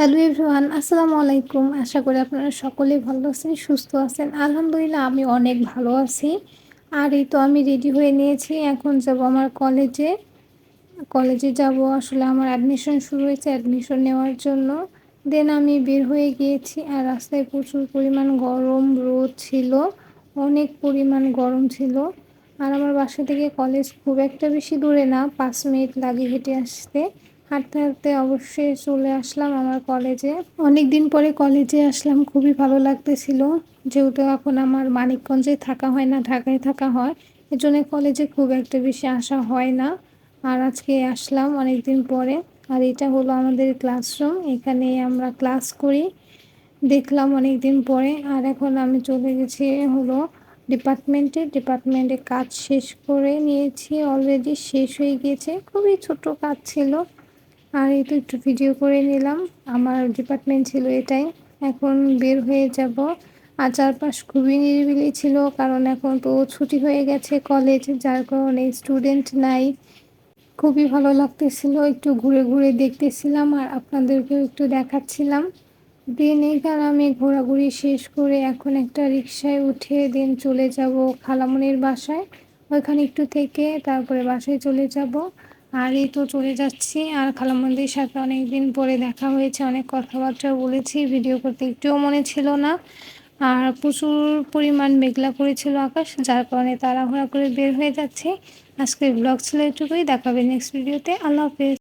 Hello everyone, আসসালামু আলাইকুম। আশা করি আপনারা সকলেই ভালো আছেন, সুস্থ আছেন। আলহামদুলিল্লাহ, আমি অনেক ভালো আছি। আর এই তো আমি রেডি হয়ে নিয়েছি। এখন যাব আমার কলেজে। কলেজে যাব, আসলে আমার অ্যাডমিশন শুরু হয়েছে অ্যাডমিশন নেওয়ার জন্য। দেন আমি বের হয়ে গিয়েছি, আর রাস্তায় প্রচুর পরিমাণ গরম রোদ ছিল, অনেক পরিমাণ গরম ছিল। আর আমার বাসা থেকে কলেজ খুব একটা বেশি দূরে না, পাঁচ মিনিট লাগে হেঁটে আসতে। হাঁটতে হাঁটতে অবশ্যই চলে আসলাম আমার কলেজে। অনেক দিন পরে কলেজে আসলাম, খুবই ভালো লাগতেছিল। যেহেতু এখন আমার মানিকগঞ্জে থাকা হয় না, ঢাকায় থাকা হয়, এজন্য কলেজে খুব একটা বেশি আসা হয় না। আর আজকে আসলাম অনেক দিন পরে। আর এটা হলো আমাদের ক্লাসরুম এখানে আমরা ক্লাস করি। দেখলাম অনেক দিন পরে। আর এখন আমি চলে গেছি হলো ডিপার্টমেন্টে ডিপার্টমেন্টে কাজ শেষ করে নিয়েছি অলরেডি শেষ হয়ে গিয়েছে। খুবই ছোট কাজ ছিল। আর এই তো একটু ভিডিও করে নিলাম। আমার ডিপার্টমেন্ট ছিল এটাই। এখন বের হয়ে যাব। আর চারপাশ খুবই নিরিবিলি ছিল, কারণ এখন তো ছুটি হয়ে গেছে কলেজ যার কারণে স্টুডেন্ট নাই। খুবই ভালো লাগতেছিল, একটু ঘুরে ঘুরে দেখতেছিলাম আর আপনাদেরকেও একটু দেখাচ্ছিলাম। দিন এইখানে আমি ঘোরাঘুরি শেষ করে এখন একটা রিক্সায় উঠে দিন চলে যাব খালামনির বাসায়। ওইখানে একটু থেকে তারপরে বাসায় চলে যাব। আর এই তো চলে যাচ্ছি। আর খালামন্দির সাথে অনেক দিন পরে দেখা হয়েছে, অনেক কথাবার্তা বলেছি, ভিডিও করতে একটুও মনে ছিল না। আর প্রচুর পরিমাণ মেঘলা করেছিল আকাশ, যার কারণে তাড়াহুড়া করে বের হয়ে যাচ্ছে। আজকের ব্লগ ছিল এটুকুই, দেখাবে নেক্সট ভিডিওতে আল্লাহ হাফেজ।